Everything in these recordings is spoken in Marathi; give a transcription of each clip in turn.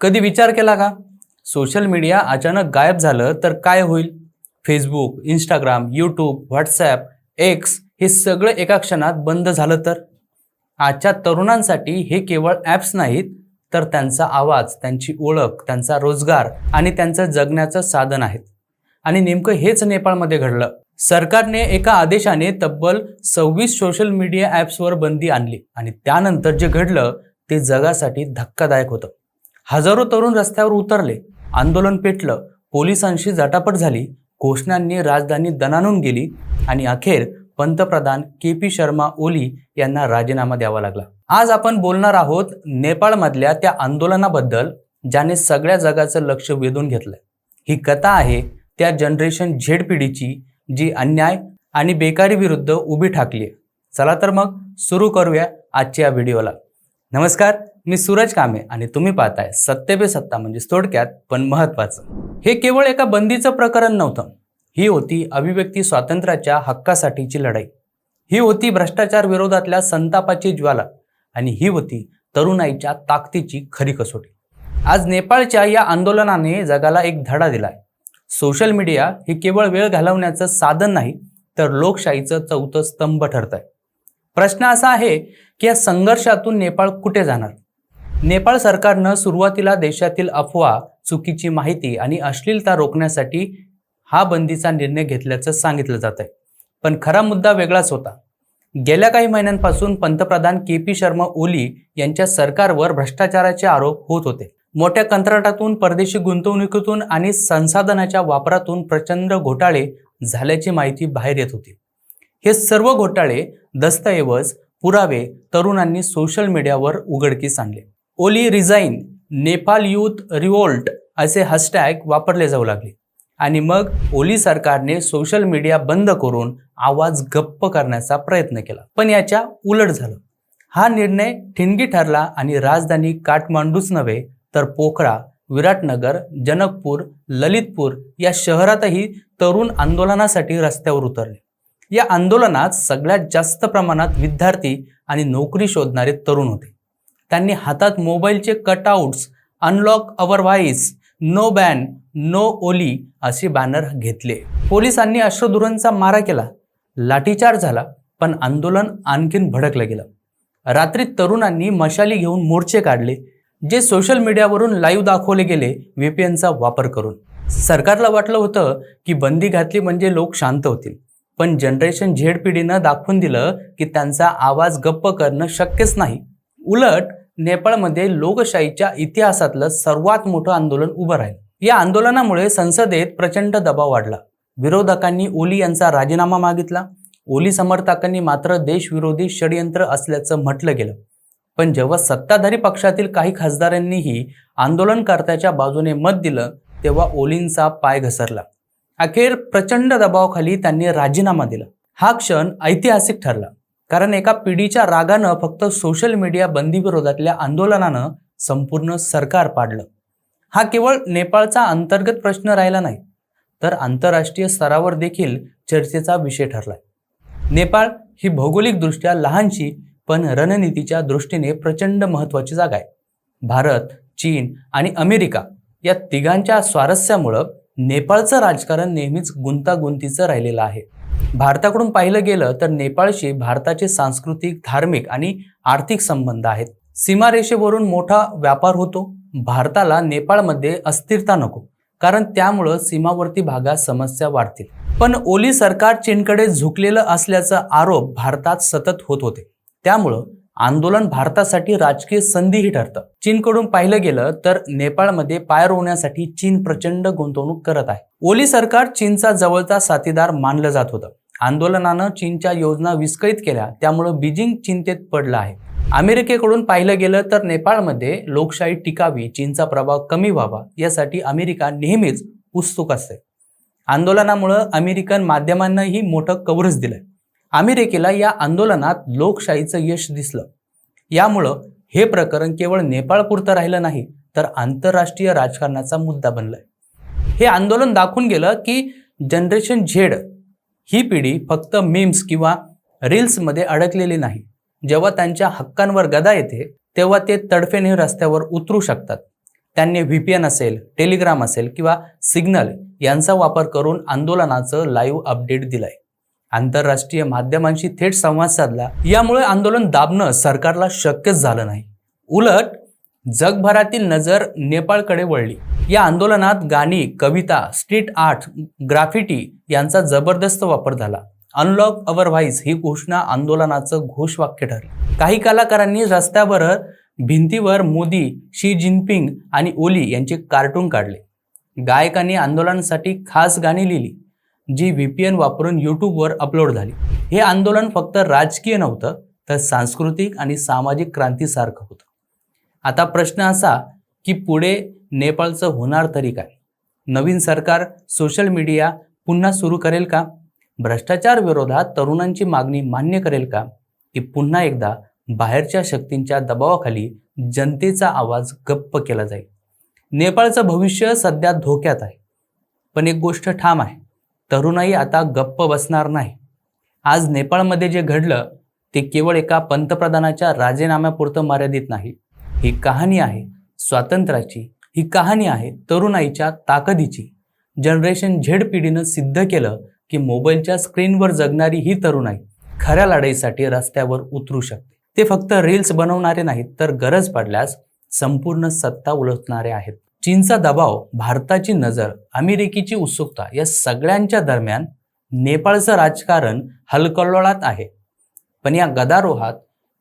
कधी विचार केला का? सोशल मीडिया अचानक गायब झालं तर काय होईल? Facebook Instagram YouTube WhatsApp X हे सगळं एका क्षणात बंद झालं तर? आजच्या तरुणांसाठी हे केवळ ॲप्स नाहीत तर त्यांचा आवाज त्यांची ओळख त्यांचा रोजगार आणि त्यांचं जगण्याचं साधन आहेत. आणि नेमकं हेच नेपाळमध्ये घडलं. सरकारने एका आदेशाने तब्बल सव्वीस सोशल मीडिया ॲप्सवर बंदी आणली आणि त्यानंतर जे घडलं ते जगासाठी धक्कादायक होतं. हजारो तरुण रस्त्यावर उतरले. आंदोलन पेटलं. पोलिसांशी झटापट झाली. घोषणांनी राजधानी दणानून गेली आणि अखेर पंतप्रधान के पी शर्मा ओली यांना राजीनामा द्यावा लागला. आज आपण बोलणार आहोत नेपाळमधल्या त्या आंदोलनाबद्दल ज्याने सगळ्या जगाचं लक्ष वेधून घेतलंय. ही कथा आहे त्या जनरेशन झेड पिढीची जी अन्याय आणि बेकारी विरुद्ध उभी ठाकली आहे चला तर मग सुरू करूया आजच्या या व्हिडिओला. नमस्कार. मी सूरज कामे आणि तुम्ही पाहताय सत्य बे सत्ता म्हणजे थोडक्यात पण महत्वाचं हे केवळ एका बंदीचं प्रकरण नव्हतं. ही होती अभिव्यक्ती स्वातंत्र्याच्या हक्कासाठीची लढाई. ही होती भ्रष्टाचार विरोधातल्या संतापाची ज्वाला आणि ही होती तरुणाईच्या ताकदीची खरी कसोटी. आज नेपाळच्या या आंदोलनाने जगाला एक धडा दिलाय. सोशल मीडिया हे केवळ वेळ घालवण्याचं साधन नाही तर लोकशाहीचं चौथं स्तंभ ठरत आहे प्रश्न असा आहे की या संघर्षातून नेपाळ कुठे जाणार? नेपाळ सरकारनं सुरुवातीला देशातील अफवा चुकीची माहिती आणि अश्लीलता रोखण्यासाठी हा बंदीचा निर्णय घेतल्याचं सांगितलं जात आहे पण खरा मुद्दा वेगळाच होता. गेल्या काही महिन्यांपासून पंतप्रधान के पी शर्मा ओली यांच्या सरकारवर भ्रष्टाचाराचे आरोप होत होते. मोठ्या कंत्राटातून परदेशी गुंतवणुकीतून आणि संसाधनाच्या वापरातून प्रचंड घोटाळे झाल्याची माहिती बाहेर येत होती. हे सर्व घोटाळे दस्तऐवज पुरावे तरुणांनी सोशल मीडियावर उघडकीस आणले. Oli resign Nepal youth revolt असे हॅशटॅग वापरले जाऊ लागले. आणि मग ओली सरकारने सोशल मीडिया बंद करून आवाज गप्प करण्याचा प्रयत्न केला. पण याच्या उलट झालं. हा निर्णय ठिणगी ठरला आणि राजधानी काठमांडूच नव्हे तर पोखरा विराटनगर जनकपूर ललितपूर या शहरातही तरुण आंदोलनासाठी रस्त्यावर उतरले. या आंदोलनात सगळ्यात जास्त प्रमाणात विद्यार्थी आणि नोकरी शोधणारे तरुण होते. त्यांनी हातात मोबाईलचे cutouts unlock our voice no ban no Oli असे बॅनर घेतले. पोलिसांनी अश्वधुरांचा मारा केला. लाठीचार झाला पण आंदोलन आणखीन भडकलं गेलं. रात्री तरुणांनी मशाली घेऊन मोर्चे काढले जे सोशल मीडियावरून लाईव्ह दाखवले गेले व्हीपीएनचा वापर करून. सरकारला वाटलं होतं की बंदी घातली म्हणजे लोक शांत होतील पण जनरेशन झेड पिढीनं दाखवून दिलं की त्यांचा आवाज गप्प करणं शक्यच नाही. उलट नेपाळमध्ये लोकशाहीच्या इतिहासातलं सर्वात मोठं आंदोलन उभं राहिलं. या आंदोलनामुळे संसदेत प्रचंड दबाव वाढला. विरोधकांनी ओली यांचा राजीनामा मागितला. ओली समर्थकांनी मात्र देशविरोधी षडयंत्र असल्याचं म्हटलं गेलं. पण जेव्हा सत्ताधारी पक्षातील काही खासदारांनीही आंदोलनकर्त्याच्या बाजूने मत दिलं तेव्हा ओलींचा पाय घसरला. अखेर प्रचंड दबावाखाली त्यांनी राजीनामा दिला. हा क्षण ऐतिहासिक ठरला. कारण एका पिढीच्या रागानं फक्त सोशल मीडिया बंदीविरोधातल्या आंदोलनानं संपूर्ण सरकार पाडलं. हा केवळ नेपाळचा अंतर्गत प्रश्न राहिला नाही तर आंतरराष्ट्रीय स्तरावर देखील चर्चेचा विषय ठरलाय. नेपाळ ही भौगोलिकदृष्ट्या लहानशी पण रणनीतीच्या दृष्टीने प्रचंड महत्त्वाची जागा आहे. भारत चीन आणि अमेरिका या तिघांच्या स्वारस्यामुळं नेपाळचं राजकारण नेहमीच गुंतागुंतीचं राहिलेलं आहे. भारताकडून पाहिलं गेलं तर नेपाळशी भारताचे सांस्कृतिक धार्मिक आणि आर्थिक संबंध आहेत. सीमारेषेवरून मोठा व्यापार होतो. भारताला नेपाळमध्ये अस्थिरता नको कारण त्यामुळं सीमावर्ती भागात समस्या वाढतील. पण ओली सरकार चीनकडे झुकलेलं असल्याचा आरोप भारतात सतत होत होते. त्यामुळं आंदोलन भारतासाठी राजकीय संधीही ठरतं. चीनकडून पाहिलं गेलं तर नेपाळमध्ये पाय रोवण्यासाठी चीन प्रचंड गुंतवणूक करत आहे. ओली सरकार चीनचा जवळचा साथीदार मानलं जात होतं. आंदोलनानं चीनच्या योजना विस्कळीत केल्या त्यामुळं बीजिंग चिंतेत पडलं आहे. अमेरिकेकडून पाहिलं गेलं तर नेपाळमध्ये लोकशाही टिकावी चीनचा प्रभाव कमी व्हावा यासाठी अमेरिका नेहमीच उत्सुक असते. आंदोलनामुळं अमेरिकन माध्यमांनाही मोठं कव्हरेज दिलंय. अमेरिकेला या आंदोलनात लोकशाहीचं यश दिसलं. यामुळं हे प्रकरण केवळ नेपाळपुरतं राहिलं नाही तर आंतरराष्ट्रीय राजकारणाचा मुद्दा बनलाय. हे आंदोलन दाखवून गेलं की जनरेशन झेड ही पिढी फक्त मीम्स किंवा रील्समध्ये अडकलेली नाही. जेव्हा त्यांच्या हक्कांवर गदा येते तेव्हा ते तडफेने रस्त्यावर उतरू शकतात. त्यांनी व्ही पी एन असेल टेलिग्राम असेल किंवा सिग्नल यांचा वापर करून आंदोलनाचं लाईव्ह अपडेट दिलंय. आंतरराष्ट्रीय माध्यमांशी थेट संवाद साधला. यामुळे आंदोलन दाबणं सरकारला शक्यच झालं नाही. उलट जगभरातील नजर नेपाळकडे वळली. या आंदोलनात गाणी कविता स्ट्रीट आर्ट ग्राफिटी यांचा जबरदस्त वापर झाला. अनलॉक अवर व्हाईस ही घोषणा आंदोलनाचं घोषवाक्य ठरली. काही कलाकारांनी रस्त्यावर भिंतीवर मोदी शी जिनपिंग आणि ओली यांचे कार्टून काढले. गायकांनी आंदोलनासाठी खास गाणी लिहिली. जी व्ही पी एन वापरून यूट्यूबवर अपलोड झाली. हे आंदोलन फक्त राजकीय नव्हतं तर सांस्कृतिक आणि सामाजिक क्रांतीसारखं होतं. आता प्रश्न असा की पुढे नेपाळचं होणार तरी काय? नवीन सरकार सोशल मीडिया पुन्हा सुरू करेल का? भ्रष्टाचार विरोधात तरुणांची मागणी मान्य करेल का? की पुन्हा एकदा बाहेरच्या शक्तींच्या दबावाखाली जनतेचा आवाज गप्प केला जाईल. नेपाळचं भविष्य सध्या धोक्यात आहे. पण एक गोष्ट ठाम आहे. तरुणाई आता गप्प बसणार नाही. आज नेपाळमध्ये जे घडलं ते केवळ एका पंतप्रधानाच्या राजीनाम्यापुरतं मर्यादित नाही. ही कहाणी आहे स्वातंत्र्याची ही कहाणी आहे तरुणाईच्या ताकदीची. जनरेशन झेड पिढीनं सिद्ध केलं की मोबाईलच्या स्क्रीनवर जगणारी ही तरुणाई खऱ्या लढाईसाठी रस्त्यावर उतरू शकते. ते फक्त रील्स बनवणारे नाहीत तर गरज पडल्यास संपूर्ण सत्ता उलटणारे आहेत. चीनचा दबाव भारताची नजर अमेरिकेची उत्सुकता या सगळ्यांच्या दरम्यान नेपाळचं राजकारण हलकल्लोळात आहे. पण या गदारोहात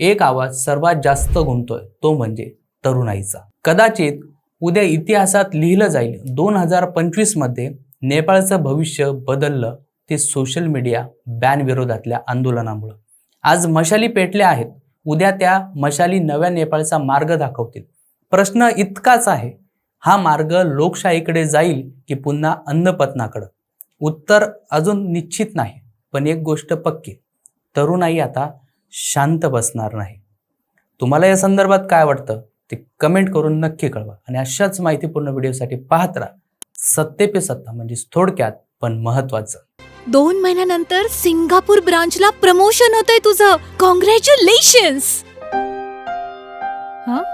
एक आवाज सर्वात जास्त घुमतोय तो म्हणजे तरुणाईचा. कदाचित उद्या इतिहासात लिहिलं जाईल दोन हजार पंचवीसमध्ये नेपाळचं भविष्य बदललं ते सोशल मीडिया बॅन विरोधातल्या आंदोलनामुळं. आज मशाली पेटल्या आहेत उद्या त्या मशाली नव्या नेपाळचा मार्ग दाखवतील. प्रश्न इतकाच आहे हा मार्ग लोकशाहीकडे जाईल की पुन्हा अन्नपतनाकडं? उत्तर अजून निश्चित नाही पण एक गोष्ट पक्की. तरुणाई आता शांत बसणार नाही. तुम्हाला या संदर्भात काय वाटतं? ते कमेंट करून नक्की कळवा आणि अशाच माहितीपूर्ण व्हिडिओसाठी पाहत राहा. सत्ते पे सत्ता म्हणजेच थोडक्यात पण महत्वाचं दोन महिन्यानंतर सिंगापूर ब्रांचला प्रमोशन होतंय तुझं. कॉंग्रॅच्युलेशन्स काय ग